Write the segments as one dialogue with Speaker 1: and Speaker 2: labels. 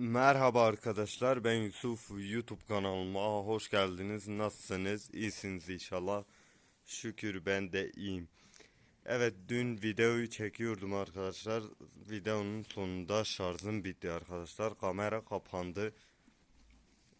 Speaker 1: Merhaba arkadaşlar ben Yusuf YouTube kanalıma hoş geldiniz. Nasılsınız? İyisiniz inşallah. Şükür ben de iyiyim. Evet dün videoyu çekiyordum arkadaşlar. Videonun sonunda şarjım bitti arkadaşlar. Kamera kapandı.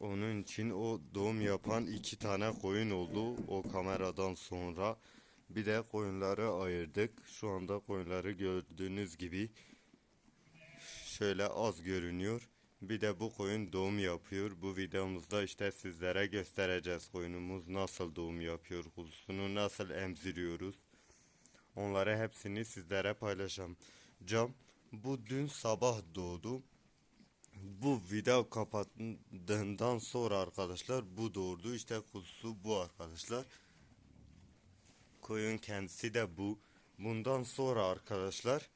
Speaker 1: Onun için o doğum yapan iki tane koyun oldu o kameradan sonra. Bir de koyunları ayırdık. Şu anda koyunları gördüğünüz gibi şöyle az görünüyor. Bir de bu koyun doğum yapıyor. Bu videomuzda işte sizlere göstereceğiz koyunumuz nasıl doğum yapıyor, kuzusunu nasıl emziriyoruz. Onları hepsini sizlere paylaşacağım. Cam bu dün sabah doğdu. Bu video kapattığından sonra arkadaşlar bu doğurdu. İşte kuzusu bu arkadaşlar. Koyun kendisi de bu. Bundan sonra arkadaşlar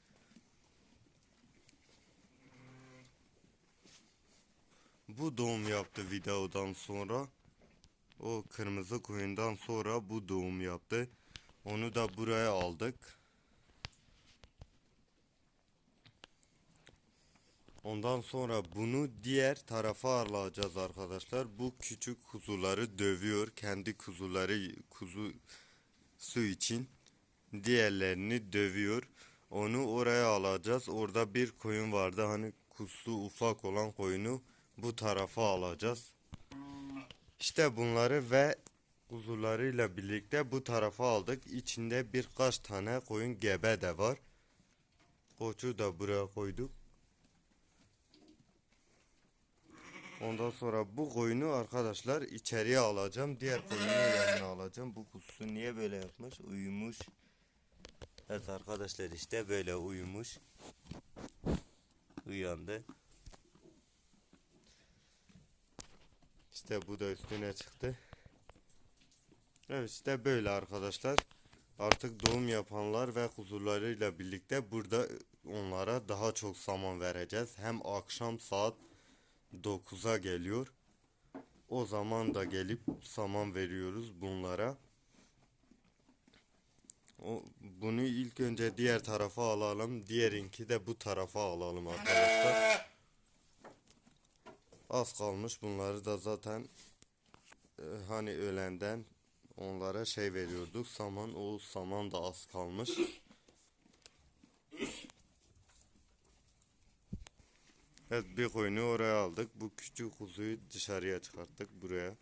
Speaker 1: Bu doğum yaptı videodan sonra. O kırmızı koyundan sonra bu doğum yaptı. Onu da buraya aldık. Ondan sonra bunu diğer tarafa alacağız arkadaşlar. Bu küçük kuzuları dövüyor. Kendi kuzuları kuzu su için diğerlerini dövüyor. Onu oraya alacağız. Orada bir koyun vardı. Hani kuzusu ufak olan koyunu bu tarafa alacağız. İşte bunları ve kuzularıyla birlikte bu tarafa aldık. İçinde birkaç tane koyun gebe de var. Koçu da buraya koyduk. Ondan sonra bu koyunu arkadaşlar içeriye alacağım. Diğer koyunu yanına alacağım. Bu kuzusu niye böyle yapmış? Uyumuş. Evet arkadaşlar işte böyle uyumuş. Uyandı. İşte bu da üstüne çıktı. Evet işte böyle arkadaşlar. Artık doğum yapanlar ve kuzularıyla birlikte burada onlara daha çok saman vereceğiz. Hem akşam saat 9'a geliyor. O zaman da gelip saman veriyoruz bunlara. O, bunu ilk önce diğer tarafa alalım. Diğerinki de bu tarafa alalım arkadaşlar. Az kalmış bunları da zaten e, hani ölenden onlara şey veriyorduk saman o saman da az kalmış. Evet bir koyunu oraya aldık. Bu küçük kuzuyu dışarıya çıkarttık buraya.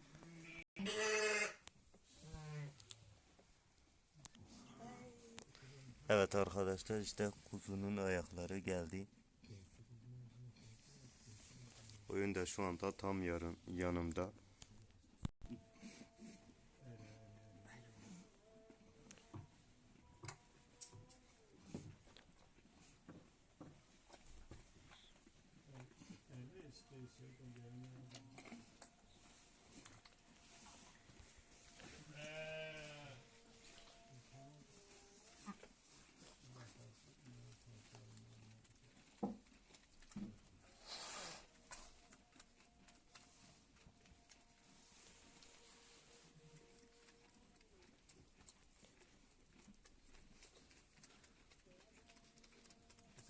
Speaker 1: Evet arkadaşlar işte kuzunun ayakları geldi. Oyun da şu anda tam yarın yanımda.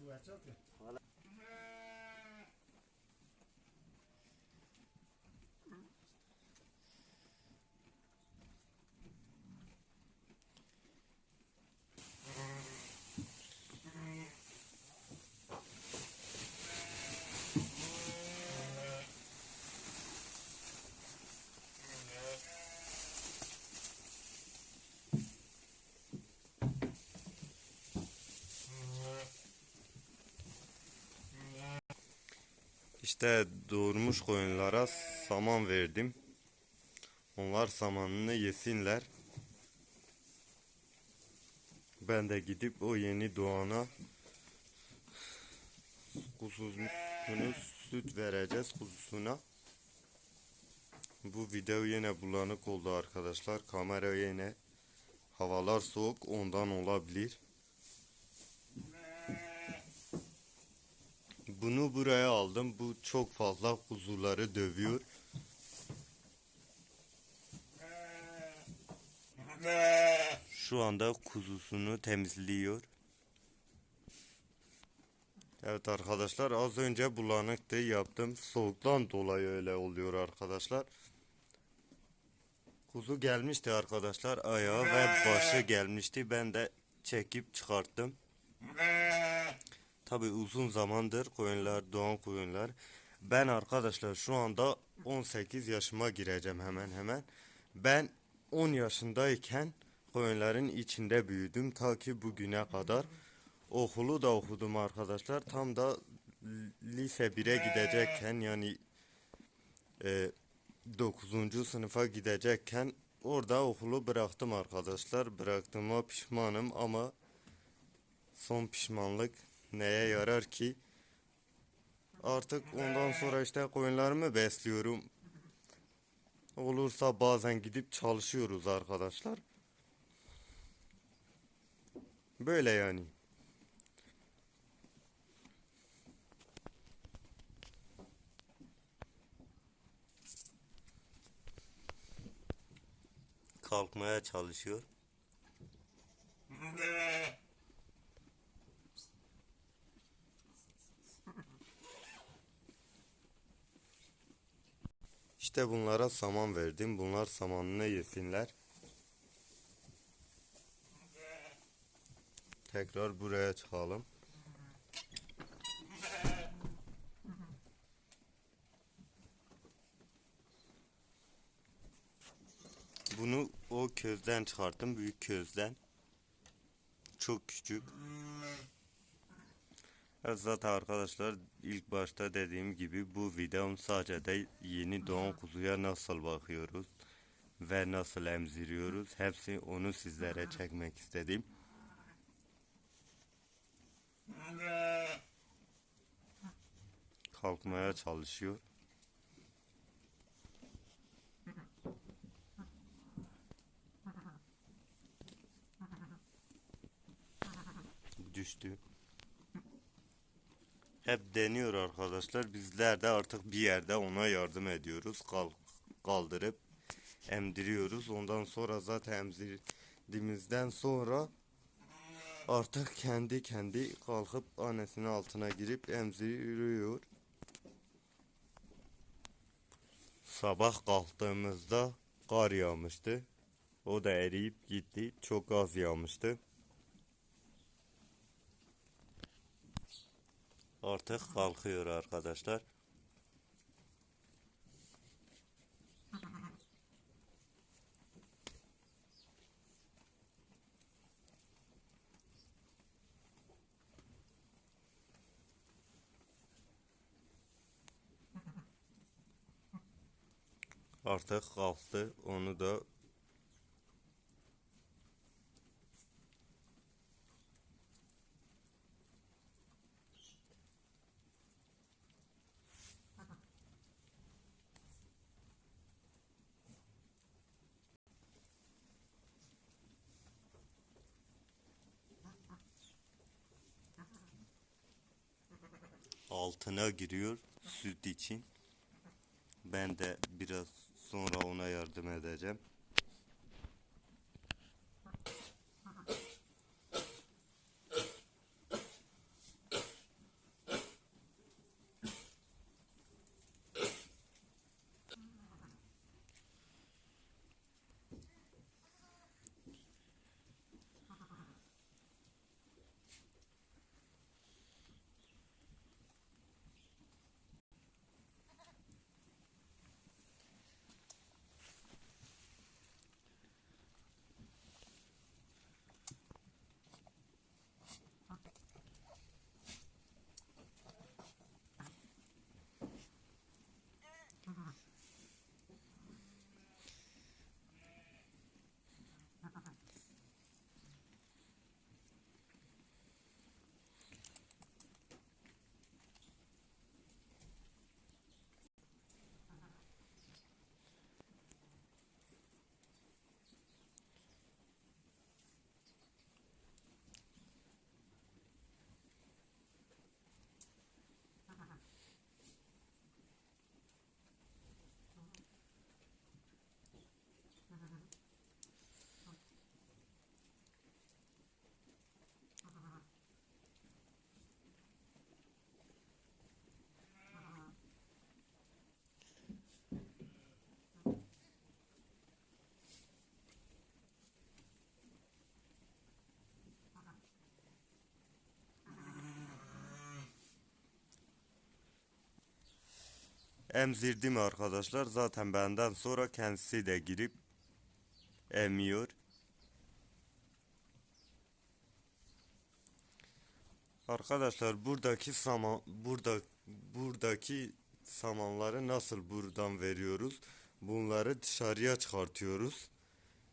Speaker 1: su gachote. İşte doğurmuş koyunlara saman verdim. Onlar samanını yesinler. Ben de gidip o yeni doğana kuzusunu süt vereceğiz kuzusuna. Bu video yine bulanık oldu arkadaşlar. Kamera yine havalar soğuk ondan olabilir. Bunu buraya aldım. Bu çok fazla kuzuları dövüyor. Şu anda kuzusunu temizliyor. Evet arkadaşlar az önce bulanıktı yaptım. Soğuktan dolayı öyle oluyor arkadaşlar. Kuzu gelmişti arkadaşlar. Ayağı ve başı gelmişti. Ben de çekip çıkarttım. Tabi uzun zamandır koyunlar, doğan koyunlar. Ben arkadaşlar şu anda 18 yaşıma gireceğim hemen hemen. Ben 10 yaşındayken koyunların içinde büyüdüm ta ki bugüne kadar. Okulu da okudum arkadaşlar. Tam da lise 1'e gidecekken yani e, 9. sınıfa gidecekken orada okulu bıraktım arkadaşlar. Bıraktığıma pişmanım ama son pişmanlık neye yarar ki? Artık ondan sonra işte koyunlarımı besliyorum. Olursa bazen gidip çalışıyoruz arkadaşlar. Böyle yani. Kalkmaya çalışıyor. İşte bunlara saman verdim. Bunlar samanını yesinler. Tekrar buraya çıkalım. Bunu o közden çıkarttım. Büyük közden. Çok küçük. Evet zaten arkadaşlar ilk başta dediğim gibi bu videom sadece de yeni doğan kuzuya nasıl bakıyoruz ve nasıl emziriyoruz hepsi onu sizlere çekmek istedim. Kalkmaya çalışıyor. Düştü. Hep deniyor arkadaşlar. Bizler de artık bir yerde ona yardım ediyoruz. Kaldırıp emdiriyoruz. Ondan sonra zaten emzirdiğimizden sonra artık kendi kendi kalkıp annesinin altına girip emziriyor. Sabah kalktığımızda kar yağmıştı. O da eriyip gitti. Çok az yağmıştı. Artık kalkıyor arkadaşlar. Artık kalktı. Onu da altına giriyor süt için. Ben de biraz sonra ona yardım edeceğim. Emzirdim arkadaşlar. Zaten benden sonra kendisi de girip emiyor. Arkadaşlar buradaki saman burada buradaki samanları nasıl buradan veriyoruz? Bunları dışarıya çıkartıyoruz.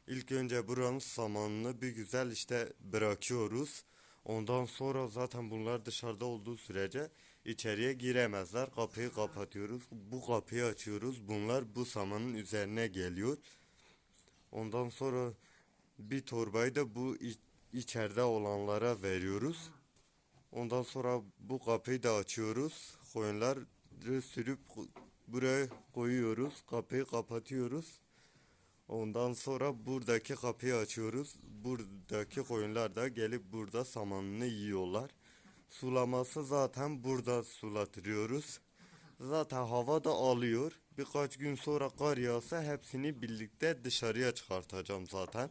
Speaker 1: İlk önce buranın samanını bir güzel işte bırakıyoruz. Ondan sonra zaten bunlar dışarıda olduğu sürece içeriye giremezler. Kapıyı kapatıyoruz. Bu kapıyı açıyoruz. Bunlar bu samanın üzerine geliyor. Ondan sonra bir torbayı da bu iç- içeride olanlara veriyoruz. Ondan sonra bu kapıyı da açıyoruz. Koyunları sürüp buraya koyuyoruz. Kapıyı kapatıyoruz. Ondan sonra buradaki kapıyı açıyoruz. Buradaki koyunlar da gelip burada samanını yiyorlar. Sulaması zaten burada sulatıyoruz. Zaten hava da alıyor. Birkaç gün sonra kar yağsa hepsini birlikte dışarıya çıkartacağım zaten.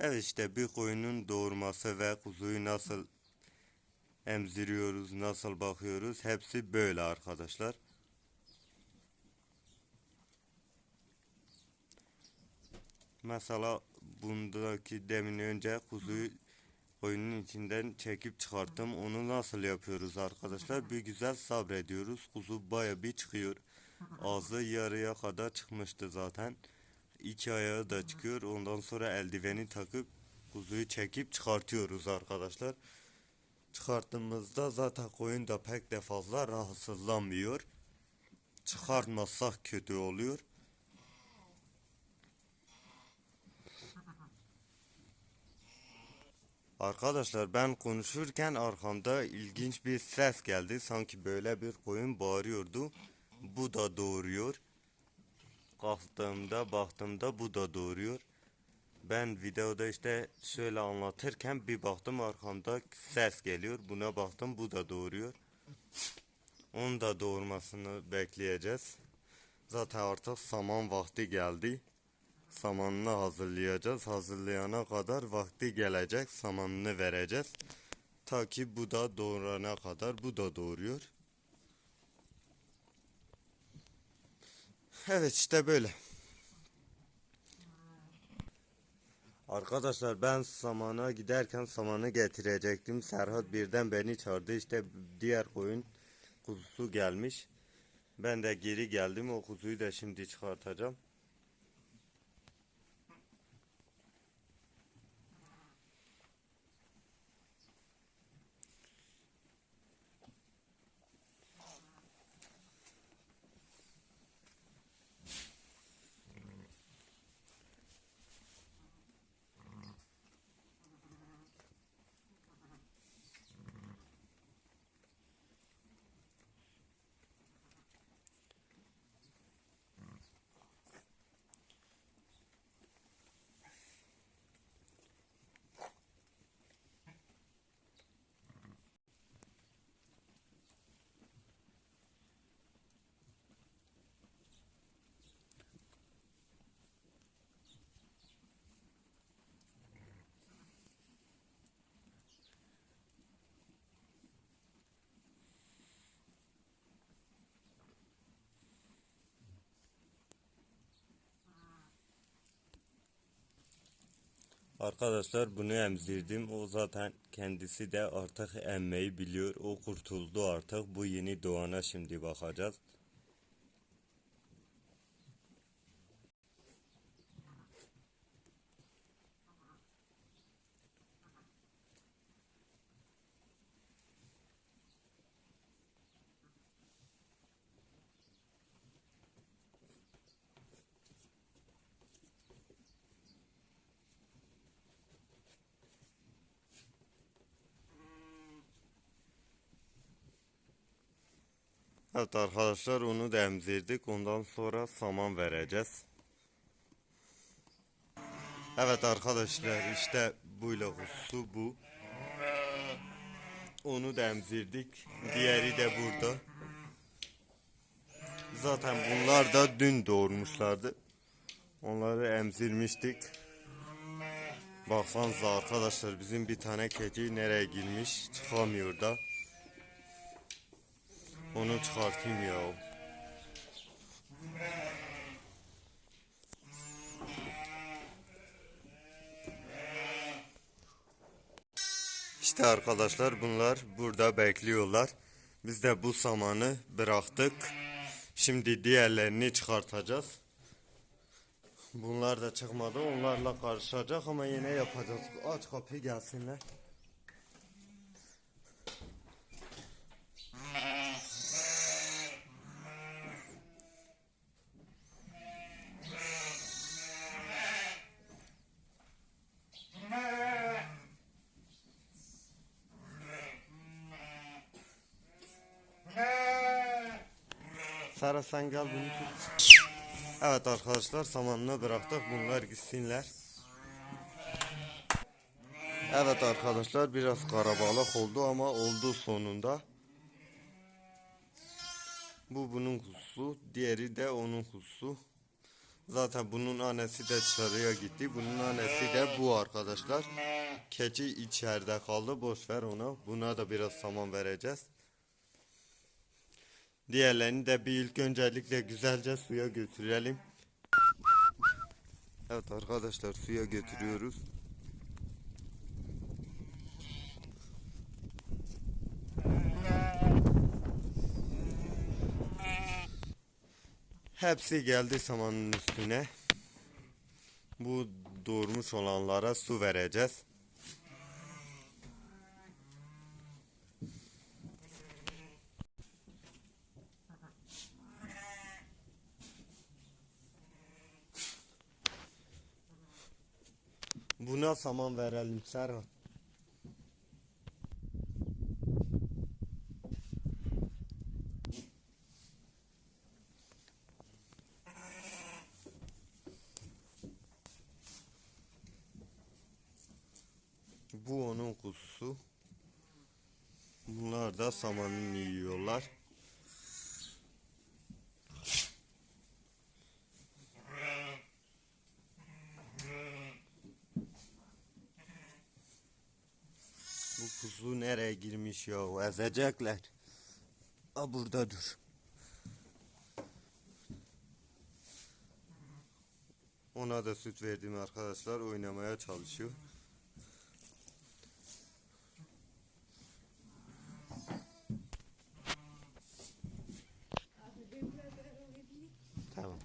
Speaker 1: Evet işte bir koyunun doğurması ve kuzuyu nasıl emziriyoruz, nasıl bakıyoruz hepsi böyle arkadaşlar. Mesela bundaki demin önce kuzuyu koyunun içinden çekip çıkarttım. Onu nasıl yapıyoruz arkadaşlar? Bir güzel sabrediyoruz. Kuzu baya bir çıkıyor. Ağzı yarıya kadar çıkmıştı zaten. İki ayağı da çıkıyor. Ondan sonra eldiveni takıp kuzuyu çekip çıkartıyoruz arkadaşlar. Çıkarttığımızda zaten koyun da pek de fazla rahatsızlanmıyor. Çıkartmazsak kötü oluyor. Arkadaşlar ben konuşurken arkamda ilginç bir ses geldi. Sanki böyle bir koyun bağırıyordu. Bu da doğuruyor. Kalktığımda baktığımda bu da doğuruyor. Ben videoda işte şöyle anlatırken bir baktım arkamda ses geliyor. Buna baktım bu da doğuruyor. Onun da doğurmasını bekleyeceğiz. Zaten artık saman vakti geldi. Samanını hazırlayacağız. Hazırlayana kadar vakti gelecek. Samanını vereceğiz. Ta ki bu da doğurana kadar bu da doğuruyor. Evet işte böyle. Arkadaşlar ben samana giderken samanı getirecektim. Serhat birden beni çağırdı. İşte diğer koyun kuzusu gelmiş. Ben de geri geldim. O kuzuyu da şimdi çıkartacağım. Arkadaşlar bunu emzirdim. O zaten kendisi de artık emmeyi biliyor. O kurtuldu artık. Bu yeni doğana şimdi bakacağız. Evet arkadaşlar onu da emzirdik. Ondan sonra saman vereceğiz. Evet arkadaşlar işte buyla kuzusu bu. Onu da emzirdik. Diğeri de burada. Zaten bunlar da dün doğurmuşlardı. Onları emzirmiştik. Baksanıza arkadaşlar bizim bir tane keçi nereye girmiş çıkamıyor da. Onu çıkartayım ya. İşte arkadaşlar bunlar burada bekliyorlar. Biz de bu samanı bıraktık. Şimdi diğerlerini çıkartacağız. Bunlar da çıkmadı. Onlarla karışacak ama yine yapacağız. Aç kapıyı gelsinler. Sara sen gel bunu. Evet arkadaşlar samanını bıraktık. Bunlar gitsinler. Evet arkadaşlar biraz karabalık oldu ama oldu sonunda. Bu bunun kuzusu. Diğeri de onun kuzusu. Zaten bunun annesi de dışarıya gitti. Bunun annesi de bu arkadaşlar. Keçi içeride kaldı. Boş ver ona. Buna da biraz saman vereceğiz. Diğerlerini de bir ilk öncelikle güzelce suya götürelim. Evet arkadaşlar suya götürüyoruz. Hepsi geldi samanın üstüne. Bu doğurmuş olanlara su vereceğiz. Buna saman verelim Serhat. Bu onun kuzusu. Bunlar da samanını yiyorlar. Kuzu nereye girmiş ya? Ezecekler. A burada dur. Ona da süt verdim arkadaşlar. Oynamaya çalışıyor. Tamam.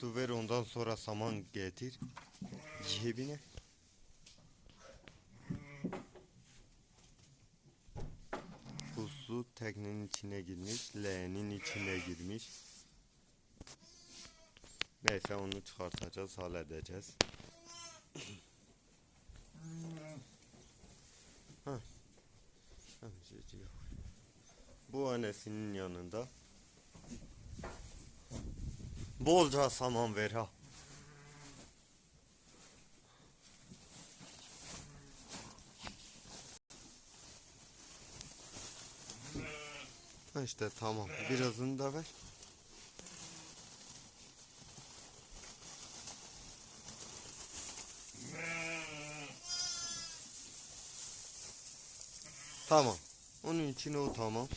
Speaker 1: Su ver ondan sonra saman getir. Cebine. Su teknenin içine girmiş, leğenin içine girmiş. Neyse onu çıkartacağız, halledeceğiz. Hah. Amcacık. Bu annesinin yanında. Bolca saman ver ha. Ha işte tamam. Birazını da ver. Tamam. Onun için o tamam.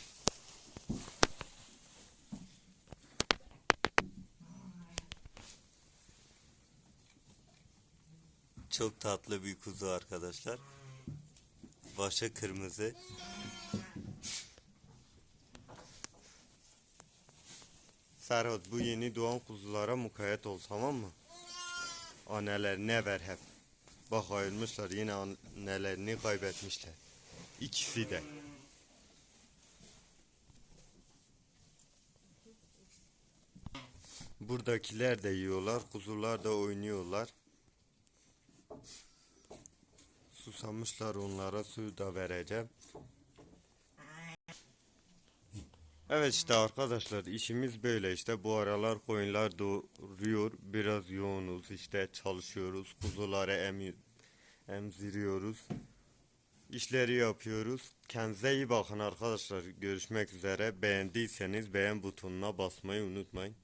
Speaker 1: Çok tatlı bir kuzu arkadaşlar. Başı kırmızı. Serhat bu yeni doğan kuzulara mukayyet ol tamam mı? Annelerine ver hep. Bak ayrılmışlar yine annelerini kaybetmişler. İkisi de. Buradakiler de yiyorlar, kuzular da oynuyorlar. Susamışlar onlara suyu da vereceğim. Evet işte arkadaşlar işimiz böyle işte. Bu aralar koyunlar doğuruyor biraz yoğunuz işte çalışıyoruz kuzuları emi, emziriyoruz işleri yapıyoruz. Kendinize iyi bakın arkadaşlar görüşmek üzere. Beğendiyseniz beğen butonuna basmayı unutmayın